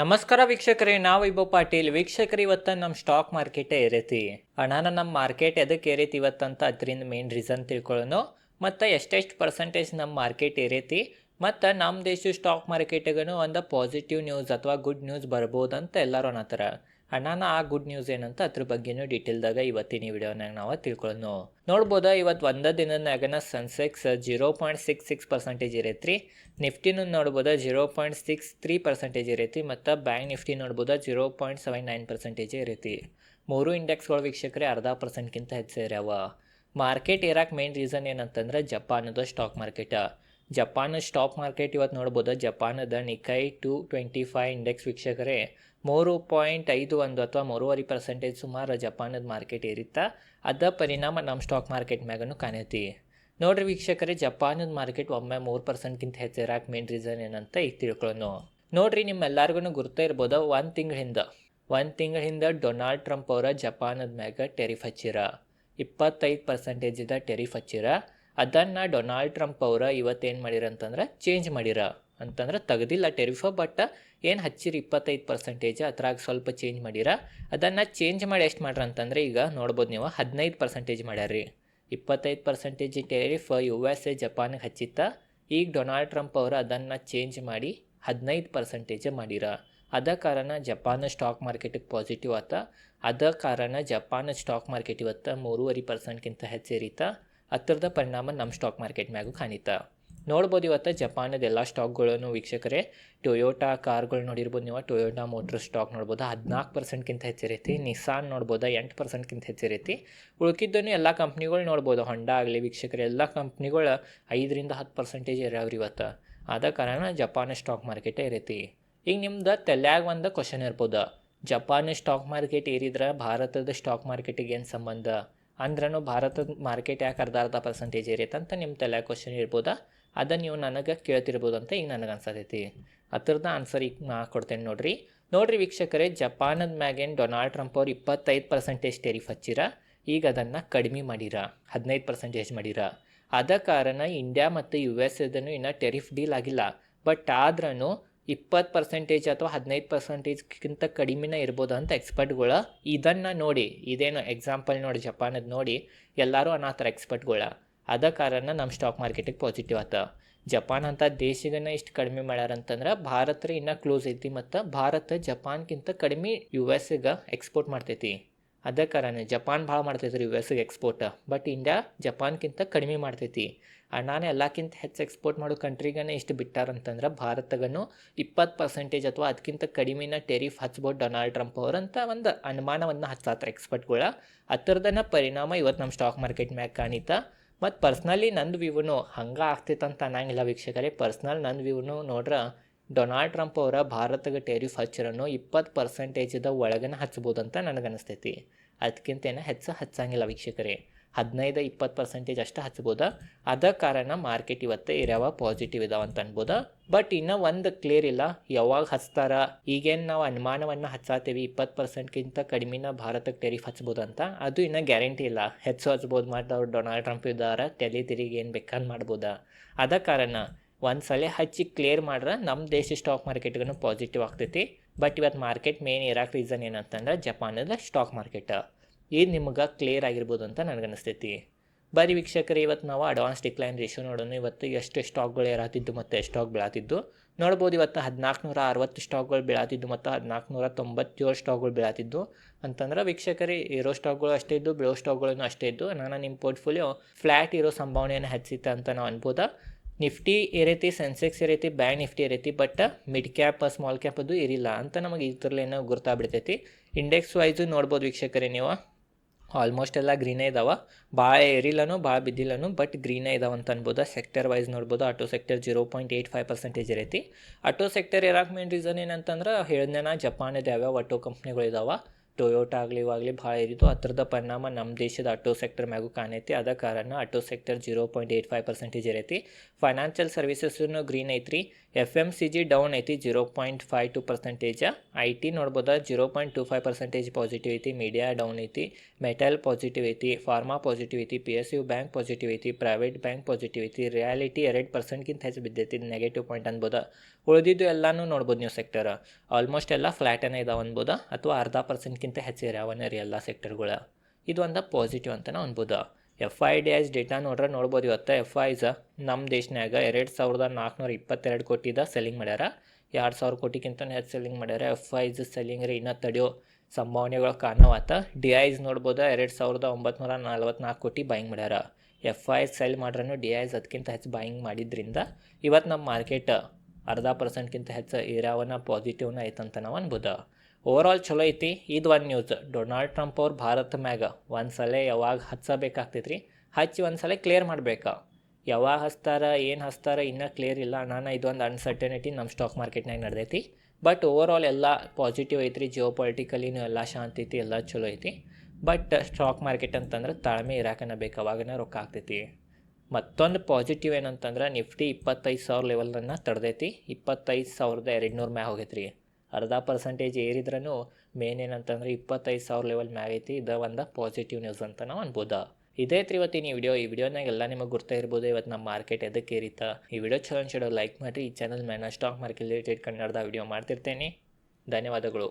ನಮಸ್ಕಾರ ವೀಕ್ಷಕರೇ, ನಾವು ವೈಭವ್ ಪಾಟೀಲ್. ವೀಕ್ಷಕರು, ಇವತ್ತು ನಮ್ಮ ಸ್ಟಾಕ್ ಮಾರ್ಕೆಟೇ ಏರೈತಿ. ಹಣನ ನಮ್ಮ ಮಾರ್ಕೆಟ್ ಎದಕ್ಕೆ ಏರೈತಿ ಇವತ್ತಂತ ಅದರಿಂದ ಮೇನ್ ರೀಸನ್ ತಿಳ್ಕೊಳ್ಳೋಣ ಮತ್ತು ಎಷ್ಟೆಷ್ಟು ಪರ್ಸೆಂಟೇಜ್ ನಮ್ಮ ಮಾರ್ಕೆಟ್ ಏರೈತಿ, ಮತ್ತು ನಮ್ಮ ದೇಶ ಸ್ಟಾಕ್ ಮಾರ್ಕೆಟಿಗೂ ಒಂದು ಪಾಸಿಟಿವ್ ನ್ಯೂಸ್ ಅಥವಾ ಗುಡ್ ನ್ಯೂಸ್ ಬರ್ಬೋದಂತ ಎಲ್ಲರೂ ಅನ್ನತ್ತಾರ. ಅಣ್ಣಾನ ಆ ಗುಡ್ ನ್ಯೂಸ್ ಏನಂತ ಅದ್ರ ಬಗ್ಗೆನೂ ಡೀಟೇಲ್ದಾಗ ಇವತ್ತಿನ ಈ ವಿಡಿಯೋನಾಗ ನಾವು ತಿಳ್ಕೊಳ್ಳೋಣ ನೋಡ್ಬೋದಾ, ಇವತ್ತು ಒಂದೇ ದಿನದಾಗನ Sensex zero point six six percentage ಇರೈತ್ರಿ. ನಿಫ್ಟಿನೂ ನೋಡ್ಬೋದಾ zero point six three percentage ಇರೈತಿ ಮತ್ತು ಬ್ಯಾಂಕ್ ನಿಫ್ಟಿ ನೋಡ್ಬೋದು zero point seven nine percentage ಇರೈತಿ ಮೂರು ಇಂಡೆಕ್ಸ್ಗಳು ವೀಕ್ಷಕರೇ ಅರ್ಧ ಪರ್ಸೆಂಟ್ಗಿಂತ ಹೆಚ್ಚು ಇರ್ಯಾವ ಮಾರ್ಕೆಟ್ ಏರಕ್ಕೆ ಮೇನ್ ರೀಸನ್ ಏನಂತಂದ್ರೆ ಜಪಾನದ ಸ್ಟಾಕ್ ಮಾರ್ಕೆಟ ಜಪಾನ್ ಸ್ಟಾಕ್ ಮಾರ್ಕೆಟ್ ಇವತ್ತು ನೋಡ್ಬೋದು. ಜಪಾನದ Nikkei two twenty five index ವೀಕ್ಷಕರೇ, ಮೂರು ಪಾಯಿಂಟ್ ಐದು ಒಂದು ಅಥವಾ ಮೂರುವರೆ ಪರ್ಸೆಂಟೇಜ್ ಸುಮಾರು ಜಪಾನದ ಮಾರ್ಕೆಟ್ ಏರಿತ್ತ, ಅದ ಪರಿಣಾಮ ನಮ್ಮ ಸ್ಟಾಕ್ ಮಾರ್ಕೆಟ್ ಮ್ಯಾಗನು ಕಾಣತಿ. ನೋಡ್ರಿ ವೀಕ್ಷಕರೇ, ಜಪಾನದ ಮಾರ್ಕೆಟ್ ಒಮ್ಮೆ ಮೂರು ಪರ್ಸೆಂಟ್ಗಿಂತ ಹೆಚ್ಚು ಇರಕ್ಕೆ ಮೇನ್ ರೀಸನ್ ಏನಂತ ಈಗ ತಿಳ್ಕೊಳ್ಳೋಣ ನೋಡ್ರಿ ನಿಮ್ಮೆಲ್ಲರಿಗೂ ಗುರ್ತಾ ಇರ್ಬೋದು, ಒಂದು ತಿಂಗಳ ಹಿಂದೆ ಒಂದು ತಿಂಗಳ ಹಿಂದೆ ಡೊನಾಲ್ಡ್ ಟ್ರಂಪ್ ಅವರ ಜಪಾನದ ಮ್ಯಾಗ ಟೆರಿಫ್ ಹಚ್ಚಿರ, ಇಪ್ಪತ್ತೈದು ಪರ್ಸೆಂಟೇಜಿದ ಟೆರಿಫ್ ಹಚ್ಚಿರ ಅದನ್ನು ಡೊನಾಲ್ಡ್ ಟ್ರಂಪ್ ಅವರ ಇವತ್ತೇನು ಮಾಡಿರ ಅಂತಂದ್ರೆ ಚೇಂಜ್ ಮಾಡಿರ. ಅಂತಂದ್ರೆ ತೆಗ್ದಿಲ್ಲ ಟೆರಿಫ ಬಟ್ ಏನು ಹಚ್ಚಿರಿ, ಇಪ್ಪತ್ತೈದು ಪರ್ಸೆಂಟೇಜ್ ಅದ್ರಾಗ ಸ್ವಲ್ಪ ಚೇಂಜ್ ಮಾಡಿರ. ಅದನ್ನು ಚೇಂಜ್ ಮಾಡಿ ಎಷ್ಟು ಮಾಡ್ರ ಅಂತಂದ್ರೆ ಈಗ ನೋಡ್ಬೋದು ನೀವು, ಹದಿನೈದು ಪರ್ಸೆಂಟೇಜ್ ಮಾಡ್ಯಾರ್ರಿ. ಇಪ್ಪತ್ತೈದು percentage tariff U S A ಜಪಾನ್ಗೆ ಹಚ್ಚಿತ್ತ. ಈಗ ಡೊನಾಲ್ಡ್ ಟ್ರಂಪ್ ಅವರು ಅದನ್ನು ಚೇಂಜ್ ಮಾಡಿ ಹದಿನೈದು ಪರ್ಸೆಂಟೇಜ್ ಮಾಡಿರ. ಅದ ಕಾರಣ ಜಪಾನ್ ಸ್ಟಾಕ್ ಮಾರ್ಕೆಟಿಗೆ ಪಾಸಿಟಿವ್ ಆತ. ಅದ ಕಾರಣ ಜಪಾನ್ ಸ್ಟಾಕ್ ಮಾರ್ಕೆಟ್ ಇವತ್ತು ಮೂರುವರೆ ಪರ್ಸೆಂಟ್ಗಿಂತ ಹೆಚ್ಚೇರಿತ. ಅದರದ ಪರಿಣಾಮ ನಮ್ಮ ಸ್ಟಾಕ್ ಮಾರ್ಕೆಟ್ ಮ್ಯಾಗೂ ಕಾಣಿತ. ನೋಡ್ಬೋದು ಇವತ್ತು ಜಪಾನದ ಎಲ್ಲ ಸ್ಟಾಕ್ಗಳನ್ನು ವೀಕ್ಷಕರೇ ಟೊಯೋಟಾ ಕಾರ್ಗಳು ನೋಡಿರ್ಬೋದು ನೀವು ಟೊಯೋಟಾ ಮೋಟ್ರ್ ಸ್ಟಾಕ್ ನೋಡ್ಬೋದು, ಹದಿನಾಲ್ಕು ಪರ್ಸೆಂಟ್ಗಿಂತ ಹೆಚ್ಚಿರೈತಿ ನಿಸಾನ್ ನೋಡ್ಬೋದು, ಎಂಟು ಪರ್ಸೆಂಟ್ಗಿಂತ ಹೆಚ್ಚಿರೈತಿ ಉಳ್ಕಿದ್ದನ್ನು ಎಲ್ಲ ಕಂಪ್ನಿಗಳು ನೋಡ್ಬೋದು ಹೊಂಡಾ ಆಗಲಿ ವೀಕ್ಷಕರು, ಎಲ್ಲ ಕಂಪ್ನಿಗಳು ಐದರಿಂದ ಹತ್ತು ಪರ್ಸೆಂಟೇಜ್ ಇರ್ಯಾವ್ರಿ ಇವತ್ತು. ಆದ ಕಾರಣ ಜಪಾನ್ ಸ್ಟಾಕ್ ಮಾರ್ಕೆಟೇ ಇರೈತಿ. ಈಗ ನಿಮ್ದು ತಲ್ಯಾಗ ಒಂದು ಕ್ವಶನ್ ಇರ್ಬೋದು, ಜಪಾನ್ ಸ್ಟಾಕ್ ಮಾರ್ಕೆಟ್ ಏರಿದ್ರೆ ಭಾರತದ ಸ್ಟಾಕ್ ಮಾರ್ಕೆಟಿಗೆ ಏನು ಸಂಬಂಧ? ಅಂದ್ರೂ ಭಾರತದ ಮಾರ್ಕೆಟ್ ಯಾಕೆ ಅರ್ಧ ಅರ್ಧ ಪರ್ಸೆಂಟೇಜ್ ಅಂತ ನಿಮ್ಮ ತಲೆ ಕ್ವಶನ್ ಇರ್ಬೋದ ಅದನ್ನು ನೀವು ನನಗೆ ಕೇಳ್ತಿರ್ಬೋದು ಅಂತ ಈಗ ನನಗೆ ಅನ್ಸತೈತಿ. ಅದ್ರದ್ದು ಆನ್ಸರ್ ಈಗ ನಾ ಕೊಡ್ತೇನೆ ನೋಡ್ರಿ. ನೋಡ್ರಿ ವೀಕ್ಷಕರೇ, ಜಪಾನದ ಮ್ಯಾಗೇನು ಡೊನಾಲ್ಡ್ ಟ್ರಂಪ್ ಅವ್ರು ಇಪ್ಪತ್ತೈದು ಪರ್ಸೆಂಟೇಜ್ ಟೆರಿಫ್ ಹಚ್ಚಿರ. ಈಗ ಅದನ್ನು ಕಡಿಮೆ ಮಾಡಿರ. ಹದಿನೈದು ಪರ್ಸೆಂಟೇಜ್ ಮಾಡಿರ. ಆದ ಕಾರಣ ಇಂಡಿಯಾ ಮತ್ತು ಯು ಎಸ್ ಎದನ್ನು ಇನ್ನೂ ಟೆರಿಫ್ ಡೀಲ್ ಆಗಿಲ್ಲ. ಬಟ್ ಆದ್ರೂ ಇಪ್ಪತ್ತು ಪರ್ಸೆಂಟೇಜ್ ಅಥವಾ ಹದಿನೈದು ಪರ್ಸೆಂಟೇಜ್ಗಿಂತ ಕಡಿಮೆನೇ ಇರ್ಬೋದು ಅಂತ ಎಕ್ಸ್ಪರ್ಟ್ಗಳು ಇದನ್ನು ನೋಡಿ, ಇದೇನು ಎಕ್ಸಾಂಪಲ್ ನೋಡಿ, ಜಪಾನದ ನೋಡಿ, ಎಲ್ಲರೂ ಅನ್ನತ್ತಾರೆ ಎಕ್ಸ್ಪರ್ಟ್ಗಳ ಅದ ಕಾರಣ ನಮ್ಮ ಸ್ಟಾಕ್ ಮಾರ್ಕೆಟಿಗೆ ಪಾಸಿಟಿವ್ ಆತ. ಜಪಾನ್ ಅಂತ ದೇಶಗನ್ನ ಇಷ್ಟು ಕಡಿಮೆ ಮಾಡ್ಯಾರ ಅಂತಂದ್ರೆ ಭಾರತ ಇನ್ನೂ ಕ್ಲೋಸ್ ಐತಿ ಮತ್ತು ಭಾರತ ಜಪಾನ್ಗಿಂತ ಕಡಿಮೆ ಯು ಎಸ್ಗೆ ಎಕ್ಸ್ಪೋರ್ಟ್ ಮಾಡ್ತೈತಿ. ಅದ ಕಾರಣ ಜಪಾನ್ ಭಾಳ ಮಾಡ್ತೈತಿ ಯು ಎಸ್ಗೆ ಎಕ್ಸ್ಪೋರ್ಟ್ ಬಟ್ ಇಂಡಿಯಾ ಜಪಾನ್ಗಿಂತ ಕಡಿಮೆ ಮಾಡ್ತೈತಿ. ನಾನು ಎಲ್ಲಕ್ಕಿಂತ ಹೆಚ್ಚು ಎಕ್ಸ್ಪೋರ್ಟ್ ಮಾಡೋ ಕಂಟ್ರಿಗೇ ಇಷ್ಟು ಬಿಟ್ಟಾರಂತಂದ್ರೆ ಭಾರತಗನು ಇಪ್ಪತ್ತು ಪರ್ಸೆಂಟೇಜ್ ಅಥವಾ ಅದಕ್ಕಿಂತ ಕಡಿಮೆನ ಟೆರಿಫ್ ಹಚ್ಬೋದು ಡೊನಾಲ್ಡ್ ಟ್ರಂಪ್ ಅವರಂತ ಒಂದು ಅನುಮಾನವನ್ನು ಹಚ್ಚಾತ್ರ ಎಕ್ಸ್ಪರ್ಟ್ಗಳ ಅದರದನ್ನ ಪರಿಣಾಮ ಇವತ್ತು ನಮ್ಮ ಸ್ಟಾಕ್ ಮಾರ್ಕೆಟ್ ಮ್ಯಾಗ ಕಾಣಿತ. ಮತ್ತು ಪರ್ಸ್ನಲಿ ನಂದು ವ್ಯೂನು ಹಂಗೆ ಆಗ್ತೈತೆ ಅಂತ ಅನ್ನಂಗಿಲ್ಲ ವೀಕ್ಷಕರೇ. ಪರ್ಸ್ನಲ್ ನಂದು ವ್ಯೂನು ನೋಡ್ರೆ ಡೊನಾಲ್ಡ್ ಟ್ರಂಪ್ ಅವರ ಭಾರತಗೆ ಟೆರಿಫ್ ಹಚ್ಚಿರೋನು ಇಪ್ಪತ್ತು ಪರ್ಸೆಂಟೇಜಿದ ಒಳಗನ ಹಚ್ಬೋದಂತ ಅಂತ ನನಗೆ ಅನಿಸ್ತೈತಿ ಅದಕ್ಕಿಂತ ಏನೋ ಹೆಚ್ಚು ಹಚ್ಚಂಗಿಲ್ಲ ವೀಕ್ಷಕರೇ. ಹದಿನೈದು, ಇಪ್ಪತ್ತು ಪರ್ಸೆಂಟೇಜ್ ಅಷ್ಟು ಹಚ್ಬೋದಾ. ಅದ ಕಾರಣ ಮಾರ್ಕೆಟ್ ಇವತ್ತು ಇರ್ಯಾವ ಪಾಸಿಟಿವ್ ಇದಾವ ಅಂತ ಅನ್ಬೋದಾ. ಬಟ್ ಇನ್ನೂ ಒಂದು ಕ್ಲಿಯರ್ ಇಲ್ಲ. ಯಾವಾಗ ಹಚ್ತಾರ? ಈಗೇನು ನಾವು ಅನುಮಾನವನ್ನು ಹಚ್ಚಾತೀವಿ. ಇಪ್ಪತ್ತು ಪರ್ಸೆಂಟ್ಗಿಂತ ಕಡಿಮೆನ ಭಾರತಕ್ಕೆ ಟೆರಿಫ್ ಹಚ್ಬೋದು ಅಂತ. ಅದು ಇನ್ನೂ ಗ್ಯಾರಂಟಿ ಇಲ್ಲ. ಹೆಚ್ಚು ಹಚ್ಬೋದು ಮತ್ತು ಡೊನಾಲ್ಡ್ ಟ್ರಂಪ್ ಇದ್ದಾರ. ತೆಲಿ ತಿರುಗಿ ಏನು ಬೇಕಾದ್ ಮಾಡ್ಬೋದಾ. ಅದ ಕಾರಣ ಒಂದು ಸಲ ಹಚ್ಚಿ ಕ್ಲಿಯರ್ ಮಾಡ್ರೆ ನಮ್ಮ ದೇಶ ಸ್ಟಾಕ್ ಮಾರ್ಕೆಟ್ಗೂ ಪಾಸಿಟಿವ್ ಆಗ್ತೈತಿ. ಬಟ್ ಇವತ್ತು ಮಾರ್ಕೆಟ್ ಮೇನ್ ಇರೋಕೆ ರೀಸನ್ ಏನಂತಂದ್ರೆ ಜಪಾನದ ಸ್ಟಾಕ್ ಮಾರ್ಕೆಟ್ ಇದು ನಿಮ್ಗೆ ಕ್ಲಿಯರ್ ಆಗಿರ್ಬೋದು ಅಂತ ನನಗನ್ನಿಸ್ತೈತಿ. ಬರೀ ವೀಕ್ಷಕರೇ ಇವತ್ತು ನಾವು ಅಡ್ವಾನ್ಸ್ ಡಿಕ್ಲೈನ್ ರೇಷಿಯೋ ನೋಡೋಣ. ಇವತ್ತು ಎಷ್ಟು ಸ್ಟಾಕ್ಗಳು ಏರಾತಿದ್ದು ಮತ್ತು ಸ್ಟಾಕ್ ಬೀಳಾತಿದ್ದು. ನೋಡ್ಬೋದು ಇವತ್ತು ಹದಿನಾಲ್ಕು ನೂರ ಅರವತ್ತು ಸ್ಟಾಕ್ಗಳು ಬೀಳಾತಿದ್ದು ಮತ್ತು ಹದಿನಾಲ್ಕು ನೂರ ತೊಂಬತ್ತೇಳು ಸ್ಟಾಕ್ಗಳು ಬೀಳಾತಿದ್ದು. ಅಂತಂದ್ರೆ ವೀಕ್ಷಕರಿ, ಇರೋ ಸ್ಟಾಕ್ಗಳು ಅಷ್ಟೇ ಇದ್ದು, ಬೀಳೋ ಸ್ಟಾಕ್ಗಳನ್ನು ಅಷ್ಟೇ ಇದ್ದು, ನಾನು ನಿಮ್ಮ ಪೋರ್ಟ್ಫೋಲಿಯೋ ಫ್ಲ್ಯಾಟ್ ಇರೋ ಸಂಭಾವನೆಯನ್ನು ಹೆಚ್ಚಿತ್ತು ಅಂತ ನಾವು ಅನ್ಬೋದು. ನಿಫ್ಟಿ ಇರೈತಿ ಸೆನ್ಸೆಕ್ಸ್ ಇರೈತಿ bank Nifty ಏರೈತಿ but mid cap small cap ಅದು ಇರಿಲ್ಲ ಅಂತ ನಮಗೆ ಇದ್ರಲ್ಲೇನೋ ಗುರ್ತಾಗ್ಬಿಡ್ತೈತಿ. ಇಂಡೆಕ್ಸ್ ವೈಸು ನೋಡ್ಬೋದು ವೀಕ್ಷಕರೇ ನೀವು. ಆಲ್ಮೋಸ್ಟ್ ಎಲ್ಲ ಗ್ರೀನೇ ಇದಾವೆ. ಭಾಳ ಏರಿಲ್ಲನು ಭಾಳ ಬಿದ್ದಿಲ್ಲನು ಬಟ್ ಗ್ರೀನೇ ಇದಾವೆ ಅಂತ ಅನ್ಬೋದು. ಸೆಕ್ಟರ್ ವೈಸ್ ನೋಡ್ಬೋದು auto sector zero point eight five percentage ಇರೈತಿ. Auto sector ಇರೋಕೆ ಮೇನ್ ರೀಸನ್ ಏನಂತಂದ್ರೆ ಹೇಳಿದ್ನ ಜಪಾನದ ಯಾವ್ಯಾವ ಆಟೋ ಕಂಪ್ನಿಗಳು ಇದಾವೆ ಟೊಯೋಟಾ ಆಗಲಿ ಇವಾಗಲಿ ಭಾಳ ಇರಿತು ಅದರದ ಪರಿಣಾಮ ನಮ್ಮ ದೇಶದ ಆಟೋ ಸೆಕ್ಟರ್ ಮ್ಯಾಗೂ ಕಾಣೈತಿ. ಅದ ಕಾರಣ auto sector zero point eight five percentage ಇರೈತಿ. Financial ಸರ್ವಿಸಸ್ನು ಗ್ರೀನ್ ಐತ್ರಿ. F M C G down ಐತಿ zero point five two percentage I T ನೋಡ್ಬೋದ zero point two five percentage positive ಐತಿ. ಮೀಡಿಯಾ ಡೌನ್ ಐತಿ. Metal positive ಐತಿ. Pharma positive ಐತಿ. P S U bank positive ಐತಿ. Private bank positive ಐತಿ. Reality ಎರಡು ಪರ್ಸೆಂಟ್ಗಿಂತ ಹೆಚ್ಚು ಬಿದ್ದೈತಿ. ನೆಗೆಟಿವ್ ಪಾಯಿಂಟ್ ಅನ್ಬೋದ. ಉಳಿದಿದ್ದು ಎಲ್ಲನೂ ನೋಡ್ಬೋದು ನೀವು ಸೆಕ್ಟರ್ ಆಲ್ಮೋಸ್ಟ್ ಎಲ್ಲ ಫ್ಲ್ಯಾಟನೇ ಇದಾವೆ ಅನ್ಬೋದ. ಅಥವಾ ಅರ್ಧ ಪರ್ಸೆಂಟ್ಗಿಂತ ಹೆಚ್ಚು ಇರಾವನ್ನ ರೀ ಎಲ್ಲ ಸೆಕ್ಟರ್ಗಳು ಇದು ಒಂದು ಪಾಸಿಟಿವ್ ಅಂತ ನಾವು ಅನ್ಬೋದು. F I D Is data ನೋಡ್ರೆ ನೋಡ್ಬೋದು ಇವತ್ತು ಎಫ್ ಐಸ್ ನಮ್ಮ ದೇಶನಾಗ ಎರಡು ಸಾವಿರದ ನಾಲ್ಕುನೂರ ಇಪ್ಪತ್ತೆರಡು ಕೋಟಿದ ಸೆಲ್ಲಿಂಗ್ ಮಾಡ್ಯಾರ. ಎರಡು ಸಾವಿರ ಕೋಟಿಗಿಂತ ಹೆಚ್ಚು ಸೆಲ್ಲಿಂಗ್ ಮಾಡ್ಯಾರ. ಎಫ್ ಐಸ್ ಸೆಲ್ಲಿಂಗ್ ರೀ ಇನ್ನೂ ತಡೆಯೋ ಸಂಭಾವನೆಗಳು ಕಾಣವತ್ತ ಡಿ ಐಸ್ ನೋಡ್ಬೋದು ಎರಡು ಸಾವಿರದ ಒಂಬತ್ನೂರ ನಲ್ವತ್ನಾಲ್ಕು ಕೋಟಿ ಬಾಯಿಂಗ್ ಮಾಡ್ಯಾರ. ಎಫ್ ಐ ಸೆಲ್ ಮಾಡ್ರೂ ಡಿ ಐಸ್ ಅದಕ್ಕಿಂತ ಹೆಚ್ಚು ಬಾಯಿಂಗ್ ಮಾಡಿದ್ರಿಂದ ಇವತ್ತು ನಮ್ಮ ಮಾರ್ಕೆಟ್ ಅರ್ಧ ಪರ್ಸೆಂಟ್ಗಿಂತ ಹೆಚ್ಚು ಇರಾವನ್ನ ಪಾಸಿಟಿವ್ನ ಐತಂತ ನಾವು ಅನ್ಬೋದು. ಓವರಾಲ್ ಚಲೋ ಐತಿ. ಇದು ಒಂದು ನ್ಯೂಸ್ ಡೊನಾಲ್ಡ್ ಟ್ರಂಪ್ ಅವ್ರು ಭಾರತ ಮ್ಯಾಗ ಒಂದು ಸಲ ಯಾವಾಗ ಹಚ್ಚಬೇಕಾಗ್ತೈತೆ ರೀ ಹಚ್ಚಿ ಒಂದು ಸಲ ಕ್ಲಿಯರ್ ಮಾಡಬೇಕು? ಯಾವಾಗ ಹಚ್ತಾರ, ಏನು ಹಚ್ತಾರ ಇನ್ನೂ ಕ್ಲಿಯರ್ ಇಲ್ಲ. ನಾನು ಇದೊಂದು ಅನ್ಸರ್ಟನಿಟಿ ನಮ್ಮ ಸ್ಟಾಕ್ ಮಾರ್ಕೆಟ್ನಾಗ ನಡೆದೈತಿ. ಬಟ್ ಓವರಾಲ್ ಎಲ್ಲ ಪಾಸಿಟಿವ್ ಐತ್ರಿ. ಜಿಯೋ ಪೊಲಿಟಿಕಲಿನೂ ಎಲ್ಲ ಶಾಂತಿ ಐತಿ, ಎಲ್ಲ ಚಲೋ ಐತಿ. ಬಟ್ ಸ್ಟಾಕ್ ಮಾರ್ಕೆಟ್ ಅಂತಂದ್ರೆ ತಾಳ್ಮೆ ಇರಾಕನ ಬೇಕು, ಅವಾಗನೇ ರೊಕ್ಕ ಆಗ್ತೈತಿ. ಮತ್ತೊಂದು ಪಾಸಿಟಿವ್ ಏನಂತಂದ್ರೆ, ನಿಫ್ಟಿ ಇಪ್ಪತ್ತೈದು ಸಾವಿರ ಲೆವೆಲನ್ನು ತಡೆದೈತಿ. ಇಪ್ಪತ್ತೈದು ಸಾವಿರದ ಎರಡು ನೂರು ಮ್ಯಾಗ ಹೋಗೈತೆ ರೀ ಅರ್ಧ ಪರ್ಸೆಂಟೇಜ್ ಏರಿದ್ರೂ ಮೇನ್ ಏನಂತಂದ್ರೆ ಇಪ್ಪತ್ತೈದು ಸಾವಿರ ಲೆವೆಲ್ ಮ್ಯಾಗೈತಿ ಇದು ಒಂದು ಪಾಸಿಟಿವ್ ನ್ಯೂಸ್ ಅಂತ ನಾವು ಅನ್ಬೋದು. ಇದೇ ಐತ್ರಿ ಇವತ್ತಿನ ಈ ವಿಡಿಯೋ ಈ ವಿಡಿಯೋನಾಗ ಎಲ್ಲ ನಿಮಗೆ ಗುರ್ತಾ ಇರ್ಬೋದು. ಇವತ್ತು ನಮ್ಮ ಮಾರ್ಕೆಟ್ ಎದಕ್ಕೆ ಏರಿತಾ. ಈ ವಿಡಿಯೋ ಚಲೋ ಅನ್ಸಿಡೋ ಲೈಕ್ ಮಾಡಿರಿ. ಈ ಚಾನಲ್ ಮೇಲೆ ಸ್ಟಾಕ್ ಮಾರ್ಕೆಟ್ ರಿಲೇಟೆಡ್ ಕನ್ನಡದ ವಿಡಿಯೋ ಮಾಡ್ತಿರ್ತೇನೆ. ಧನ್ಯವಾದಗಳು.